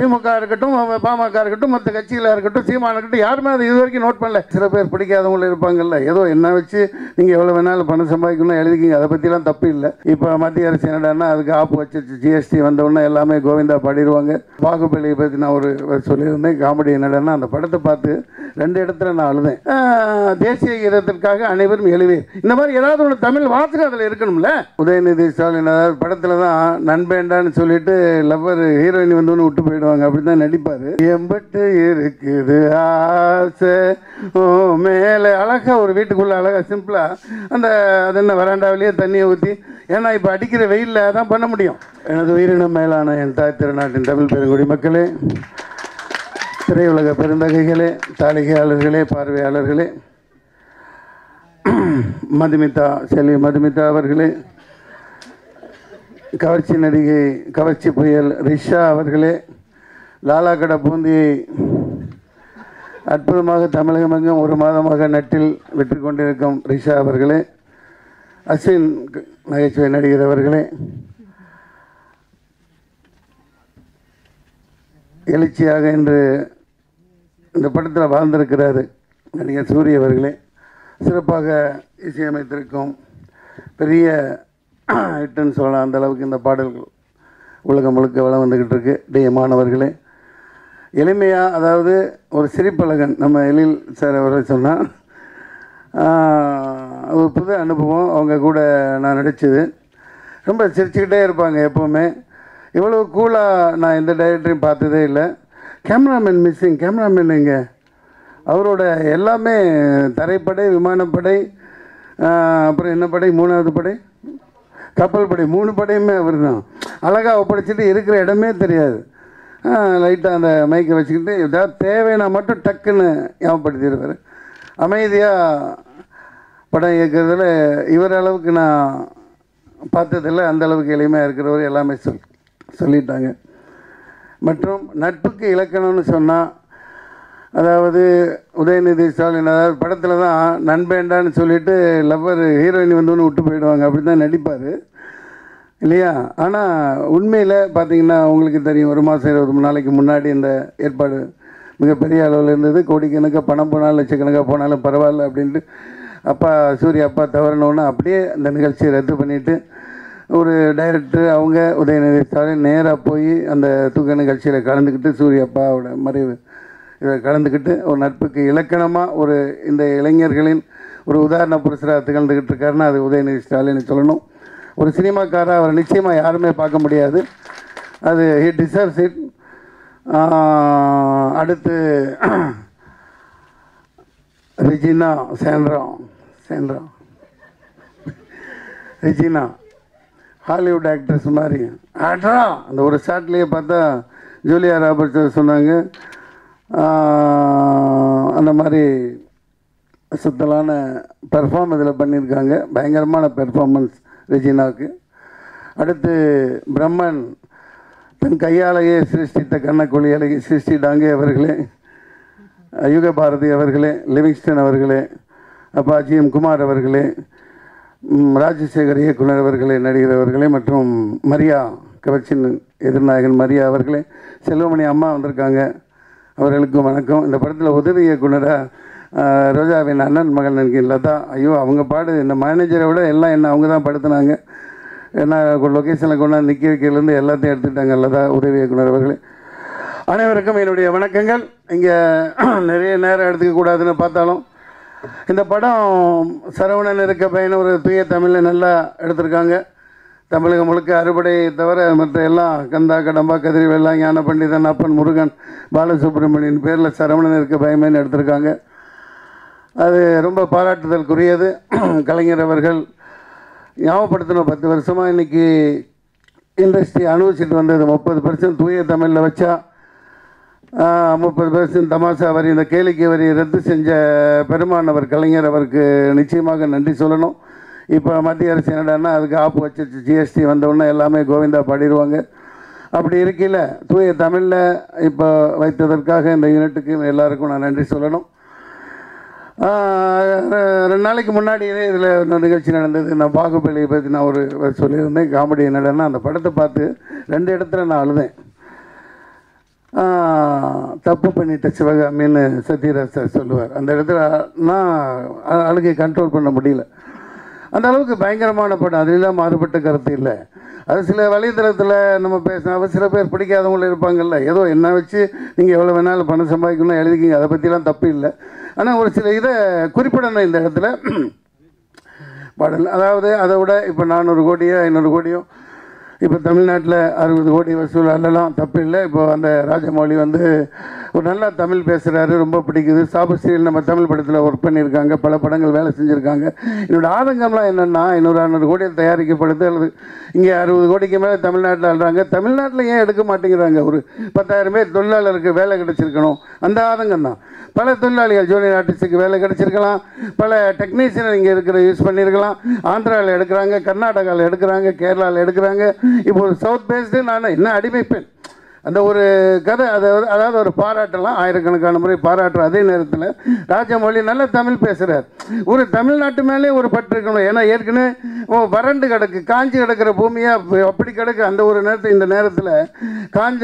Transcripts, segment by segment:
திமுக இருக்கட்டும் பாமக இருக்கட்டும் மற்ற கட்சிகளாக இருக்கட்டும் சீமான இருக்கட்டும் யாருமே அது இது வரைக்கும் நோட் பண்ணல. சில பேர் பிடிக்காதவங்களும் இருப்பாங்கல்ல. ஏதோ என்ன வச்சு நீங்கள் எவ்வளோ வேணாலும் பணம் சம்பாதிக்கணும் எழுதிக்கிங்க. அதை பற்றிலாம் தப்பு இல்லை. இப்போ மத்திய அரசு என்னடான்னா அதுக்கு ஆப்பு வச்சு ஜிஎஸ்டி வந்தவுடனே எல்லாமே கோவிந்தா பாடிடுவாங்க பாகுபலியை பற்றி நான் ஒரு சொல்லியிருந்தேன். காமெடி என்னடான்னா அந்த படத்தை பார்த்து ரெண்டு இடத்துல நான் அழுதேன். தேசிய கீதத்திற்காக அனைவரும் எழுவீர். இந்த மாதிரி ஏதாவது ஒரு தமிழ் வாசகம் அதில் இருக்கணும்ல? உதயநிதி ஸ்டாலின் அதாவது படத்தில் தான் நண்பேண்டான்னு சொல்லிட்டு லவ்வர் ஹீரோயின் வந்தோன்னு விட்டு போயிடுவாங்க. பாடுவாங்க அப்படிதான் நடிப்பார். எம்பட்டு இருக்குது ஆசை. ஓ மேலே அழகா ஒரு வீட்டுக்குள்ளே அழகா சிம்பிளாக அந்த அது என்ன வராண்டாவிலேயே தண்ணியை ஊற்றி ஏன்னா இப்போ அடிக்கிற வெயிலில் தான் பண்ண முடியும். எனது உயிரினம் மேலான என் தாய் திருநாட்டின் தமிழ் பெருங்குடி மக்களே திரையுலக பெருந்தகைகளே தாளிகையாளர்களே பார்வையாளர்களே மதுமிதா செல்வி மதுமிதா அவர்களே கவர்ச்சி நடிகை கவர்ச்சி புயல் ரிஷா அவர்களே லாலா கடை பூந்தியை அற்புதமாக தமிழகமெங்கும் ஒரு மாதமாக நட்டில் வெற்றி கொண்டிருக்கும் ரிஷா அவர்களே அஸ்வின் நகைச்சுவை நடிகர் அவர்களே எழுச்சியாக இன்று இந்த படத்தில் வாழ்ந்திருக்கிறாரு நடிகர் சூரிய அவர்களே. சிறப்பாக இசையமைத்திருக்கும் பெரிய ஹிட்டுன்னு சொல்லலாம் அந்த அளவுக்கு இந்த பாடல்கள் உலகம் முழுக்க வளம் வந்துக்கிட்டு இருக்கு. டி மாணவர்களே எளிமையாக அதாவது ஒரு சிரிப்பழகன் நம்ம எழில் சார் அவரை சொன்னால் ஒரு புது அனுபவம் அவங்க கூட நான் நடித்தது ரொம்ப சிரிச்சுக்கிட்டே இருப்பாங்க எப்போவுமே. இவ்வளோ கூலாக நான் எந்த டைரக்டரையும் பார்த்ததே இல்லை. கேமராமேன் மிஸ்ஸிங் கேமராமேன் இங்கே அவரோட எல்லாமே தரைப்படை விமானப்படை அப்புறம் என்ன படை மூணாவது படை? கப்பல் படை மூணு படையுமே அவர் தான் அழகாக ஒப்படைச்சிட்டு இருக்கிற இடமே தெரியாது. லைட்டாக அந்த மைக்கை வச்சுக்கிட்டு ஏதாவது தேவைன்னா மட்டும் டக்குன்னு ஞாபகப்படுத்திடுவார். அமைதியாக படம் இயக்கிறதுல இவர் அளவுக்கு நான் பார்த்ததில்ல. அந்த அளவுக்கு எளிமையாக இருக்கிறவர் எல்லாமே சொல் சொல்லிட்டாங்க. மற்றும் நட்புக்கு இலக்கணம்னு சொன்னால் அதாவது உதயநிதி ஸ்டாலின் அதாவது படத்தில் தான் நண்பேண்டான்னு சொல்லிட்டு லவ்வர் ஹீரோயின் வந்தோன்னு விட்டு போயிடுவாங்க. அப்படி தான் நடிப்பார். இல்லையா? ஆனால் உண்மையில் பார்த்தீங்கன்னா உங்களுக்கு தெரியும் ஒரு மாதம் இருபது மூணு நாளைக்கு முன்னாடி இந்த ஏற்பாடு மிகப்பெரிய அளவில் இருந்தது. கோடிக்கணக்காக பணம் போனாலும் லட்சக்கணக்காக போனாலும் பரவாயில்ல அப்படின்ட்டு அப்பா சூரிய அப்பா தவறணுன்னு அப்படியே அந்த நிகழ்ச்சியை ரத்து பண்ணிவிட்டு ஒரு டைரக்டர் அவங்க உதயநிதி ஸ்டாலின் நேராக போய் அந்த தூக்க நிகழ்ச்சியில் கலந்துக்கிட்டு சூர்யா அப்பாவோட மறைவு இதை கலந்துக்கிட்டு ஒரு நட்புக்கு இலக்கணமாக ஒரு இந்த இளைஞர்களின் ஒரு உதாரண புருஷராக திகழ்ந்துக்கிட்டு இருக்காருன்னா அது உதயநிதி ஸ்டாலின் சொல்லணும். ஒரு சினிமாக்காரர் அவர் நிச்சயமாக யாருமே பார்க்க முடியாது. அது ஹி டிசர்வ்ஸ் இட் அடுத்து ரிஜினா சேன்ட்ரம் சேன்ட்ரம் ரிஜினா ஹாலிவுட் ஆக்ட்ரஸ் மாதிரி. ஆட்ரா அந்த ஒரு ஷார்ட்லேயே பார்த்தா ஜூலியா ராபர்ட்ஸ் சொன்னாங்க. அந்த மாதிரி சுத்தலான பெர்ஃபார்ம் இதில் பண்ணியிருக்காங்க. பயங்கரமான பெர்ஃபார்மன்ஸ் ரெஜினாவுக்கு. அடுத்து பிரம்மன் தன் கையாலேயே சிருஷ்டித்த கண்ணக்குழி அழகி சிருஷ்டி டாங்கே அவர்களே யுக பாரதி அவர்களே லிவிங்ஸ்டன் அவர்களே அப்பா ஜி எம் குமார் அவர்களே ராஜசேகர் இயக்குனர் அவர்களே நடிகர் அவர்களே மற்றும் மரியா கவர்ச்சின் எதிர்நாயகன் மரியா அவர்களே செல்வமணி அம்மா வந்திருக்காங்க. அவர்களுக்கும் வணக்கம். இந்த படத்தில் உதவி இயக்குனராக ரோஜாவின் அண்ணன் மகள் நன்கி லதா ஐயோ அவங்க பாடு இந்த மேனேஜரை விட எல்லாம் என்ன அவங்க தான் படுத்துனாங்க. ஏன்னா லொக்கேஷனில் கொண்டாந்து நிற்க வைக்கிறதுலேருந்து எல்லாத்தையும் எடுத்துக்கிட்டாங்க லதா உதவி இயக்குனர் அவர்களே. அனைவருக்கும் என்னுடைய வணக்கங்கள். இங்கே நிறைய நேரம் எடுத்துக்கக்கூடாதுன்னு பார்த்தாலும் இந்த படம் சரவணன் இருக்க பையன் ஒரு தூய தமிழில் நல்லா எடுத்திருக்காங்க. தமிழகம் முழுக்க அறுபடை தவிர மற்ற எல்லாம் கந்தா கடம்பா கதிரி வெள்ளா ஞான பண்டிதன் அப்பன் முருகன் பாலசுப்ரமணியன் பேரில் சரவணன் இருக்க பயமேன்னு எடுத்திருக்காங்க. அது ரொம்ப பாராட்டுதலுக்குரியது. கலைஞர் அவர்கள் ஞாபகப்படுத்தணும் பத்து வருஷமாக இன்றைக்கி இண்டஸ்ட்ரி அனுபவிச்சுட்டு வந்தது. முப்பது பர்சன்ட் தூய தமிழில் வச்சா முப்பது பர்சன்ட் தமாஷா வரி இந்த கேளிக்கை வரி ரத்து செஞ்ச பெருமானவர் கலைஞர் அவருக்கு நிச்சயமாக நன்றி சொல்லணும். இப்போ மத்திய அரசு என்னடான்னா அதுக்கு ஆப்பு வச்சிருச்சு. ஜிஎஸ்டி வந்தவுடனே எல்லாமே கோவிந்தா பாடிடுவாங்க. அப்படி இருக்கையில் தூய தமிழில் இப்போ வைத்ததற்காக இந்த யூனிட்டுக்கு எல்லாருக்கும் நான் நன்றி சொல்லணும். ரெண்டு நாளைக்கு முன்னாடியே இதில் இன்னொரு நிகழ்ச்சி நடந்தது. நான் பாகுபலியை பற்றி நான் ஒரு சொல்லியிருந்தேன். காமெடி என்னடன்னா அந்த படத்தை பார்த்து ரெண்டு இடத்துல நான் அழுதேன். தப்பு பண்ணிட்ட சிவகாமின்னு சத்யராஜ் சார் சொல்லுவார். அந்த இடத்துல நான் அழுகை கண்ட்ரோல் பண்ண முடியல. அந்த அளவுக்கு பயங்கரமான படம். அதிலெல்லாம் மாறுபட்ட கருத்து இல்லை. அது சில வலைத்தளத்தில் நம்ம பேசினா சில பேர் பிடிக்காதவங்களும் இருப்பாங்கல்ல. ஏதோ என்ன வச்சு நீங்கள் எவ்வளோ வேணாலும் பணம் சம்பாதிக்கணும் எழுதிக்கிங்க. அதை பற்றிலாம் தப்பு இல்லை. ஆனால் ஒரு சில இதை குறிப்பிடணும் இந்த இடத்துல. பாடல். அதாவது அதை விட இப்போ நானூறு கோடியோ ஐநூறு கோடியோ இப்போ தமிழ்நாட்டில் அறுபது கோடி வசூல் அதெல்லாம் தப்பு இல்லை இப்போ அந்த ராஜமௌழி வந்து ஒரு நல்லா தமிழ் பேசுகிறாரு ரொம்ப பிடிக்குது. சாபஸ்ரீல் நம்ம தமிழ் படத்தில் ஒர்க் பண்ணியிருக்காங்க பல படங்கள் வேலை செஞ்சுருக்காங்க. என்னோடய ஆதங்கம்லாம் என்னென்னா இன்னொரு அறுநூறு கோடியில் தயாரிக்கப்படுது அல்லது இங்கே அறுபது கோடிக்கு மேலே தமிழ்நாட்டில் ஆடுறாங்க தமிழ்நாட்டில் ஏன் எடுக்க மாட்டேங்கிறாங்க? ஒரு பத்தாயிரம் பேர் தொழிலாளருக்கு வேலை கிடைச்சிருக்கணும். அந்த ஆதங்கம் தான். பல தொழிலாளிகள் ஜூனியர் ஆர்டிஸ்ட்டுக்கு வேலை கிடச்சிருக்கலாம். பல டெக்னீஷியன் இங்கே இருக்கிற யூஸ் பண்ணியிருக்கலாம் ஆந்திராவில் எடுக்கிறாங்க கர்நாடகாவில் எடுக்கிறாங்க கேரளாவில் எடுக்கிறாங்க. இப்போ சவுத் பேஸ்டு நான் என்ன அடிமைப்பேன்? அந்த ஒரு கதை அதை அதாவது ஒரு பாராட்டலாம் ஆயிரக்கணக்கான முறை பாராட்டுற அதே நேரத்தில் ராஜமௌழி நல்ல தமிழ் பேசுகிறார் ஒரு தமிழ்நாட்டு மேலே ஒரு பற்று இருக்கணும். ஏன்னா ஏற்கனவே வறண்டு கிடக்கு காஞ்சி கிடக்கிற பூமியாக அப்படி கிடக்கு. அந்த ஒரு நேரத்தில் இந்த நேரத்தில் காஞ்ச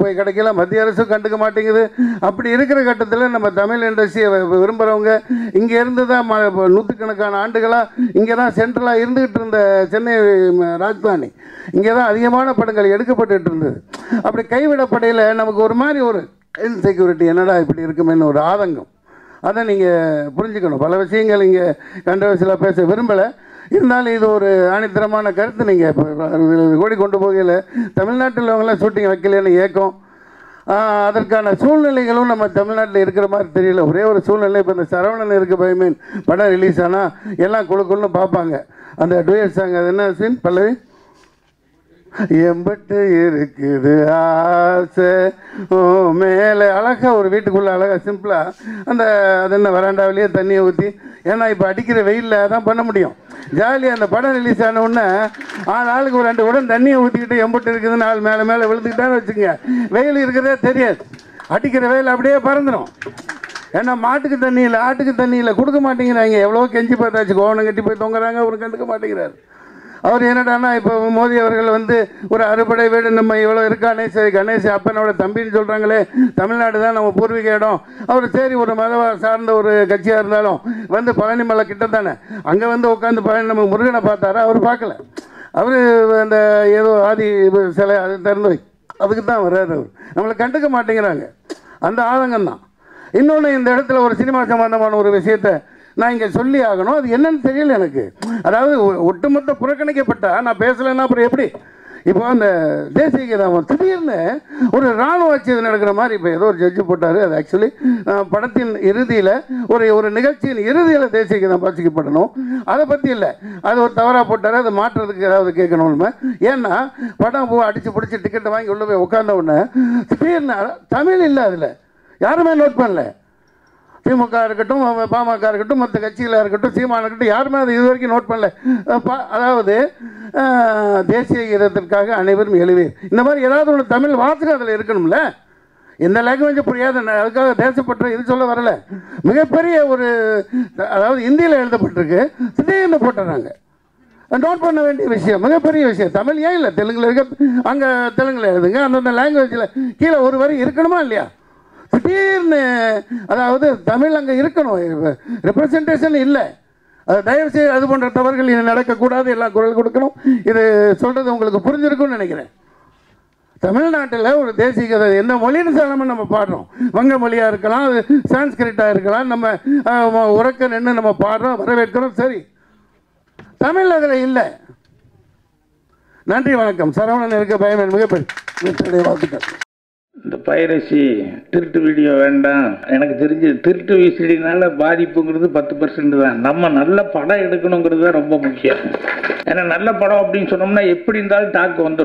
போய் கிடைக்கல மத்திய அரசும் கண்டுக்க மாட்டேங்குது. அப்படி இருக்கிற கட்டத்தில் நம்ம தமிழ் இண்டஸ்ட்ரியை விரும்புகிறவங்க இங்கே இருந்து தான் ம- நூற்றுக்கணக்கான ஆண்டுகளாக இங்கே தான் சென்ட்ரலாக இருந்துக்கிட்டு இருந்த சென்னை ராஜ்தானி. இங்கே தான் அதிகமான படங்கள் எடுக்கப்பட்டு இருந்தது. அப்படி கைவிடப்படையில் நமக்கு ஒரு மாதிரி ஒரு இன்செக்யூரிட்டி என்னடா இப்படி இருக்குமேன்னு ஒரு ஆதங்கம். அதை நீங்கள் புரிஞ்சுக்கணும். பல விஷயங்கள் இங்கே கண்டவசிலாக பேச விரும்பலை. இருந்தாலும் இது ஒரு ஆணித்தரமான கருத்து நீங்கள் இப்போ கோடி கொண்டு போகையில். தமிழ்நாட்டில் உள்ளவங்களாம் ஷூட்டிங் வைக்கலன்னு ஏக்கம். அதற்கான சூழ்நிலைகளும் நம்ம தமிழ்நாட்டில் இருக்கிற மாதிரி தெரியல. ஒரே ஒரு சூழ்நிலை இப்போ இந்த சரவணன் இருக்க பயமீன் படம் ரிலீஸ் ஆனால் எல்லாம் குழுக்குன்னு பார்ப்பாங்க. அந்த டுயட் சாங் அது என்ன சீன் பல்லவி? எம்பட்டு இருக்குது ஆசை. ஓ மேலே அழகாக ஒரு வீட்டுக்குள்ளே அழகாக சிம்பிளாக அந்த அது என்ன வராண்டாவிலேயே தண்ணியை ஊற்றி ஏன்னா இப்போ அடிக்கிற வெயிலில் தான் பண்ண முடியும். ஜாலியாக அந்த படம் ரிலீஸ் ஆன உடனே ஆள் ஆளுக்கு ஒரு ரெண்டு உடன் தண்ணியை ஊற்றிக்கிட்டு எம்பட்டு இருக்குதுன்னு ஆள் மேலே மேலே விழுந்துக்கிட்டான்னு வச்சுங்க வெயில் இருக்கிறதே தெரியாது. அடிக்கிற வெயில் அப்படியே பறந்துடும் ஏன்னா மாட்டுக்கு தண்ணி இல்லை ஆட்டுக்கு தண்ணி இல்லை கொடுக்க மாட்டேங்கிறாங்க. எவ்வளோ கெஞ்சி பார்த்தாச்சு கோவணம் கட்டி போய் தொங்குறாங்க ஒரு கண்டுக்க மாட்டேங்கிறாரு. அவர் என்னடான்னா இப்போ மோடி அவர்கள் வந்து ஒரு அறுபடை வீடு நம்ம இவ்வளோ இருக்கானே சரி கணேஷ் அப்பனோட தம்பின்னு சொல்கிறாங்களே தமிழ்நாடு தான் நம்ம பூர்வீக இடம். அவர் சரி ஒரு மத சார்ந்த ஒரு கட்சியாக இருந்தாலும் வந்து பழனி மலை கிட்ட தானே. அங்கே வந்து உட்காந்து பழனி நம்ம முருகனை பார்த்தாரா? அவர் பார்க்கல. அவர் அந்த ஏதோ ஆதி சிலை அது திறந்து வை. அதுக்கு தான் வர்றாரு அவர். நம்மளை கண்டுக்க மாட்டேங்கிறாங்க. அந்த ஆதங்கம் தான் இன்னொன்று இந்த இடத்துல ஒரு சினிமா சம்பந்தமான ஒரு விஷயத்தை நான் இங்கே சொல்லி ஆகணும். அது என்னன்னு தெரியல எனக்கு. அதாவது ஒட்டுமொத்த புறக்கணிக்கப்பட்டா நான் பேசலைன்னா அப்புறம் எப்படி? இப்போ அந்த தேசிய கீதம் திடீர்னு ஒரு இராணுவ ஆட்சி நடக்கிற மாதிரி இப்போ ஏதோ ஒரு ஜட்ஜு போட்டார். அது ஆக்சுவலி படத்தின் இறுதியில் ஒரு ஒரு நிகழ்ச்சியின் இறுதியில் தேசிய கீதம் பாசிக்கப்படணும் அதை பற்றி இல்லை. அது ஒரு தவறாக போட்டார். அதை மாற்றுறதுக்கு ஏதாவது கேட்கணும் ஏன்னா படம் போ அடித்து பிடிச்சி டிக்கெட்டை வாங்கி உள்ளே போய் உட்காந்த உடனே திடீர்னு தமிழ் இல்லை அதில். யாருமே நோட் பண்ணல. திமுக இருக்கட்டும் பாமக இருக்கட்டும் மற்ற கட்சிகளாக இருக்கட்டும் சீமான இருக்கட்டும் யாருமே அதை இது வரைக்கும் நோட் பண்ணல. பா- அதாவது தேசிய கீதத்திற்காக அனைவரும் எழுவீர். இந்த மாதிரி ஏதாவது ஒன்று தமிழ் வாசகம் அதில் இருக்கணும்ல? எந்த லாங்குவேஜ் புரியாது நான் அதுக்காக தேசப்பற்ற இது சொல்ல வரல. மிகப்பெரிய ஒரு அதாவது இந்தியில் எழுதப்பட்டிருக்கு திடீர்னு போட்டுறாங்க. நோட் பண்ண வேண்டிய விஷயம் மிகப்பெரிய விஷயம். தமிழ் ஏன் இல்லை? தெலுங்கில் இருக்க அங்கே தெலுங்கில் எழுதுங்க அந்தந்த லாங்குவேஜில் கீழே ஒரு வரி இருக்கணுமா இல்லையா? திடீர்னு அதாவது தமிழ் அங்கே இருக்கணும். ரெப்ரசன்டேஷன் இல்லை. அது தயவு செய்து அது போன்ற தவறுகள் இது நடக்கக்கூடாது. எல்லாம் குரல் கொடுக்கணும். இது சொல்கிறது உங்களுக்கு புரிஞ்சிருக்கும்னு நினைக்கிறேன். தமிழ்நாட்டில் ஒரு தேசிய கதை எந்த மொழின்னு சொல்லாமல் நம்ம பாடுறோம். வங்க மொழியாக இருக்கலாம் அது சான்ஸ்கிரிட்டாக இருக்கலாம். நம்ம உறக்க நின்று நம்ம பாடுறோம் வரவேற்கிறோம் சரி. தமிழ் அதில் இல்லை. நன்றி வணக்கம். சரவணன் இருக்க பயம் மிகப்பெரிய வாழ்த்துக்கள். இந்த பைரசி திருட்டு வீடியோ வேண்டாம். எனக்கு தெரிஞ்சு திருட்டு விசிடினால பாதிப்புங்கிறது பத்து பர்சன்ட் தான். நம்ம நல்ல படம் எடுக்கணுங்கிறது தான் ரொம்ப முக்கியம். ஏன்னா நல்ல படம் அப்படின்னு சொன்னோம்னா எப்படி இருந்தாலும் டாக் வந்துடும்